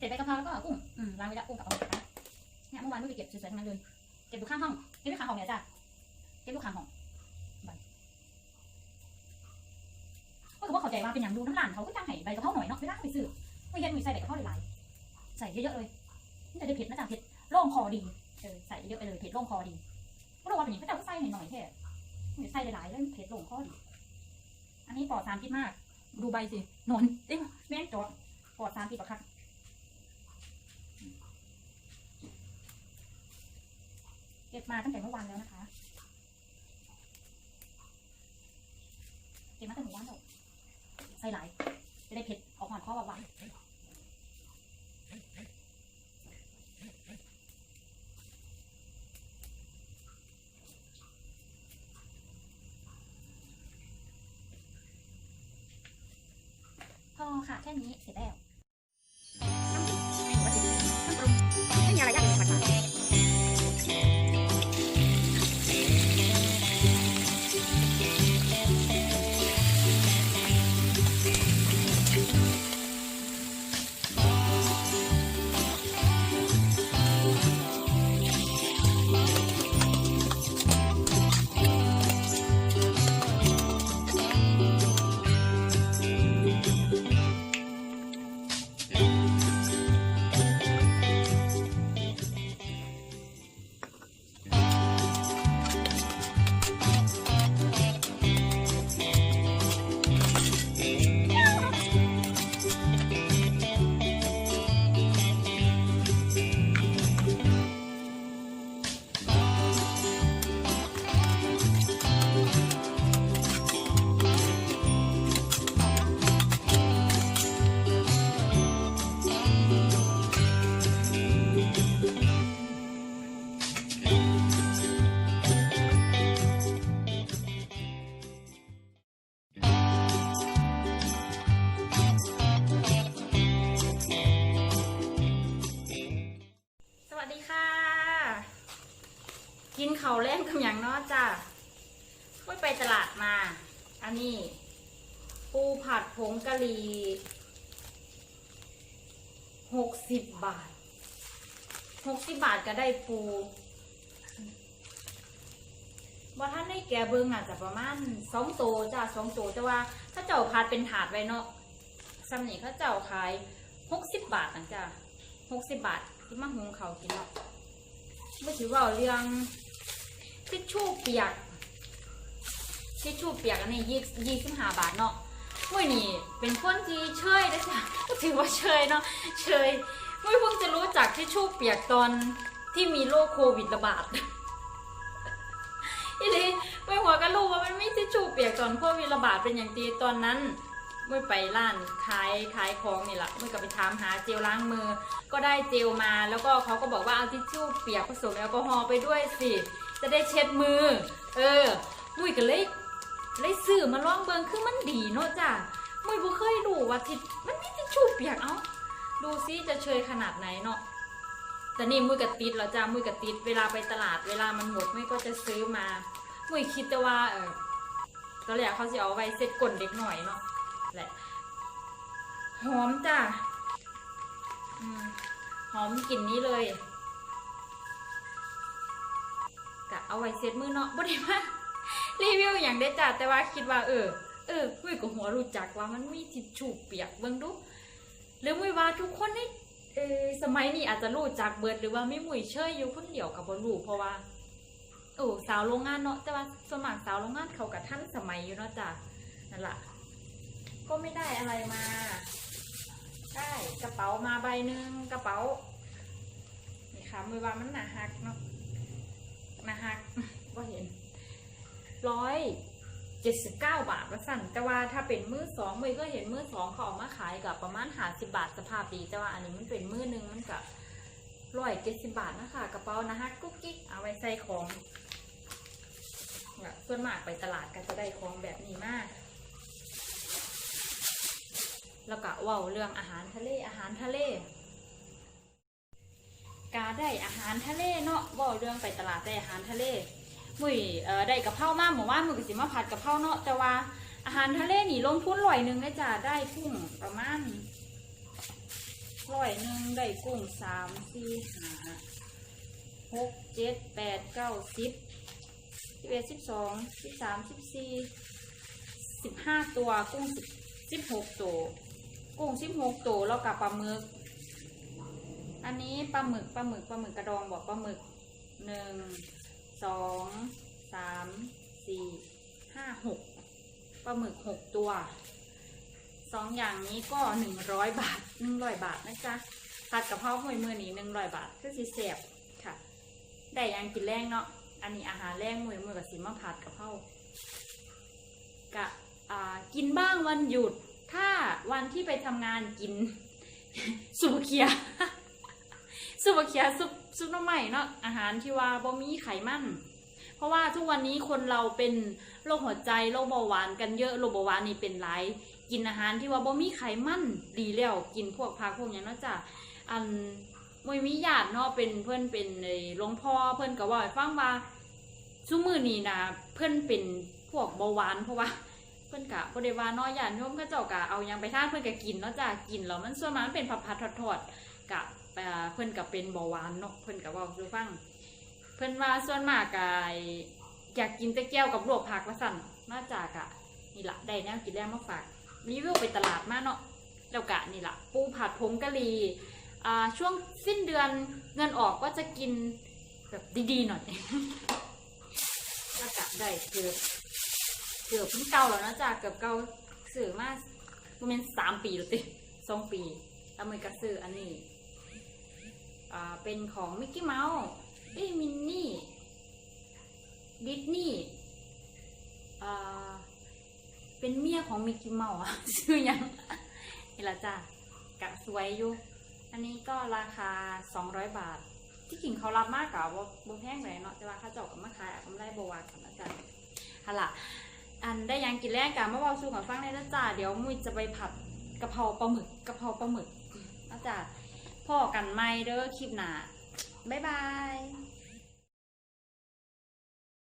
เสร็จใบกะเพราแล้วก็กุ้งอืมล้างไว้แล้วกุ้งกับเอาไปนะเนี่ยเมื่อวานไม่ไปเก็บสวยๆทั้งนั้นเลยเก็บอยู่ข้างห้องเก็บอยู่ข้างห้องเนี่ยจ้ะเก็บอยู่ข้างห้องไปก็คือว่าเข้าใจว่าเป็นอย่างดูน้ำร้านเขาก็จ้างให้ใบกะเพราหน่อยเนาะเวลาไปซื้อไม่เย็นมีใส่ใบกะเพราหลายๆใส่เยอะๆเลยนี่จะได้เผ็ดนะจ๊ะเผ็ดโล่งคอดีเออใส่เยอะไปเลยเผ็ดโล่งคอดีก็รู้ว่าเป็นอย่างนี้ก็จะใส่หน่อยๆแค่ไม่ใส่หลายๆแล้วเผ็ดโล่งคอดีอันนี้ปลอดสารพิษมาก ดูใบสินอนเอ้ยแม่งจอดปลอดสารพิษปะครั เก็บมาตั้งแต่เมื่อวานแล้วนะคะ เก็บมาตั้งแต่เมื่อวานแล้วใส่หลาย จะได้เผ็ดออกหวานข้อหวานพอค่ะแค่นี้เสร็จแล้ว ค่ะ กินเขาวแรงกับอย่างเนอจ้ะค่อยไปตลาดมา อันนี้ ปูผัดผงกะหรี่หกสิบบาทหกสิบบาทก็ได้ปูว่าท่านได้แกเบิ้งอาจจะประมาณสองโตจ้ะสองโตแต่ว่าถ้าเจ้าพัดเป็นถาดไว้เนาะซัมนี่เขาเจ้าขายหกสิบบาทนะจ้ะหกสิบบาทที่มาหุงเขากินเนาะ ไม่ถือว่าเรื่องทิชชู่เปียกทิชชู่เปียกอันนี้ยี่ยี่สิบห้าบาทเนาะมื่อนี่เป็นคนที่เชยนะจ๊ะถือว่าเชยเนาะเชยมื่อเพิ่งจะรู้จักทิชชู่เปียกตอนที่มีโรคโควิดระบาดอีเลยไม่หัวก็รู้ว่ามันไมีทิชชู่เปียกตอนโควิดระบาดเป็นอย่างดีตอนนั้น มื่อไปร้านขายขายของนี่แหละเมื่อก็ไปถามหาเจลล้างมือ ก็ได้เจลมา แล้วก็เขาก็บอกว่าเอาทิชชู่เปียกผสมแอลกอฮอล์ไปด้วยสิ จะได้เช็ดมือ เออมุ้ยก็เลยเลยซื้อมาลองเบิงคือมันดีเนาะจ้ะมุ้ยบ่เคยดูว่าทิชมันมีทิชชู่เปียกเอ้าดูซิจะเชยขนาดไหนเนาะแต่นี่มุ้ยก็ติดแล้วจ้ะมุ้ยก็ติดเวลาไปตลาดเวลามันหมดมุ้ยก็จะซื้อมามุ้ยคิดแต่ว่าเออตอนแรกเขาจะเอาไว้เซ็ตก้นเด็กหน่อยเนาะ แหละ หอมจ้ะหอมกลิ่นนี้เลยกะเอาไว้เซ็ตมือเนาะบ่ได้มารีวิวอย่างได้จ้ะแต่ว่าคิดว่าเออ เออมุ้ยกับหัวรู้จักว่ามันมีทิชชู่เปียกเบิ่งดูหรือมุยว่าทุกคนในเออสมัยนี้อาจจะรู้จักเบิดหรือว่าไม่มุยเชยอยู่คนเดียวกับบรูเพราะว่าโอ้สาวโรงงานเนาะแต่ว่าสมัครสาวโรงงานเขากับท่านสมัยอยู่เนาะจ้ะนั่นแหละ ก็ไม่ได้อะไรมา ได้กระเป๋ามาใบหนึ่งกระเป๋า นี่ค่ะมือว่ามันหนาหักเนาะหนาหักก็เห็นร้อยเจ็ดสิบเก้าบาทว่าสั่นแต่ว่าถ้าเป็นมือสองมือก็เห็นมือสองเขาออกมาขายกับประมาณหาสิบาทสภาพดีแต่ว่าอันนี้มันเป็นมือหนึ่งมันกับร้อยเจ็ดสิบาทนะคะกระเป๋านะฮะกุ๊กกิ๊กเอาไว้ใส่ของส่วนมากไปตลาดก็จะได้ของแบบนี้มาก แล้วก็ว้าเรื่องอาหารทะเลอาหารทะเลกาได้อาหารทะเลเนาะว้าเรื่องไปตลาดได้อาหารทะเลมุ้ยเอ่อได้กะเพรามาหมู่ว่านมุ้ยก็สิมาผัดกะเพราเนาะแต่ว่าอาหารทะเลนี่ลงทุนร้อยหนึ่งนะจ้ะได้กุ้งประมาณร้อยหนึ่งได้กุ้งสามสี่ห้าหกเจ็ดแปดเก้าสิบสิบเอ็ดสิบสองสิบสามสิบสี่สิบห้าตัวกุ้งสิบหกตัว กุ้งสิบหกตัวแล้วกับปลาหมึก อันนี้ปลาหมึกปลาหมึกปลาหมึกกระดองบอกปลาหมึกหนึ่งสองสามสี่ห้าหกปลาหมึกหกตัวสองอย่างนี้ก็หนึ่งร้อยบาทหนึ่งร้อยบาทนะจ๊ะผัดกะเพราหอยมือนี้หนึ่งร้อยบาทคือสีเสียบค่ะ ได้ยังกินแรงเนาะอันนี้อาหารแรงมือมือกับสีมาผัดกะเพรากะอ่ากินบ้างวันหยุด ถ้าวันที่ไปทำงานกินสุบเคียซุปบเขียซุปซุปน้ำใหม่เนาะอาหารที่ว่าบ่มีไขมันเพราะว่าทุกวันนี้คนเราเป็นโรคหัวใจโรคเบาหวานกันเยอะโรคเบาหวานนี่เป็นหลายกินอาหารที่ว่าบ่มีไขมันดีแล้วกินพวกผักพวกอย่างเนาะจ้ะอันมวยมีญาติเนาะเป็นเพื่อนเป็นไอ้หลวงพ่อเพื่อนก็ว่าฟังว่าซุมือนี้นะเพื่อนเป็นพวกเบาหวานเพราะว่า เพื่อนกะบ่ได้ว่าเนาะญาติโยมก็เจ้ากะเอายังไปท่านเพื่อนก็กินเนาะจ้ะกินแล้วมันส่วนมากมันเป็นผัดๆทอดๆกะเอ่อเพิ่นกับเป็นเบาหวานเนาะเพิ่นกับว่าคือฟัง เพิ่นว่าส่วนมากกะอยากกินแต่แก้วกับลวกผักว่าสั่นมาจากกะนี่ละได้แนวกินแรงมาฝากรีวิวไปตลาดมาเนาะแล้วกะนี่ละปูผัดผงกะหรี่อ่าช่วงสิ้นเดือนเงินออกก็จะกินแบบดีๆหน่อยแล้วกะได้เกือบ เกือบเพิ่งเก่าแล้วนะจ้ะเกือบเก่าสื่อมาประมาณสามปีหรือติสองปีแล้วมือกระซื้ออันนี้อ่าเป็นของมิกกี้เมาส์เอ้มินนี่ดิสนีย์อ่าเป็นเมียของมิกกี้เมาส์อะชื่อยังนี่ละจ้ะกะสวยอยู่อันนี้ก็ราคา 200 บาท ที่กิ่งเขารับมากกว่าบ่แพงเลยเนาะแต่ว่าเข้าจ้ากับมาขายอะกำไรบวากันนะจ๊ะฮะล่ะ อันได้ยังกินแรกกันเมื่อวานสู้กับฟังได้แล้วจ้าเดี๋ยวมุ้ยจะไปผัดกะเพราปลาหมึกกะเพราปลาหมึกนะจ๊ะพ่อกันไม่เด้อคลิปหนาบ๊ายบาย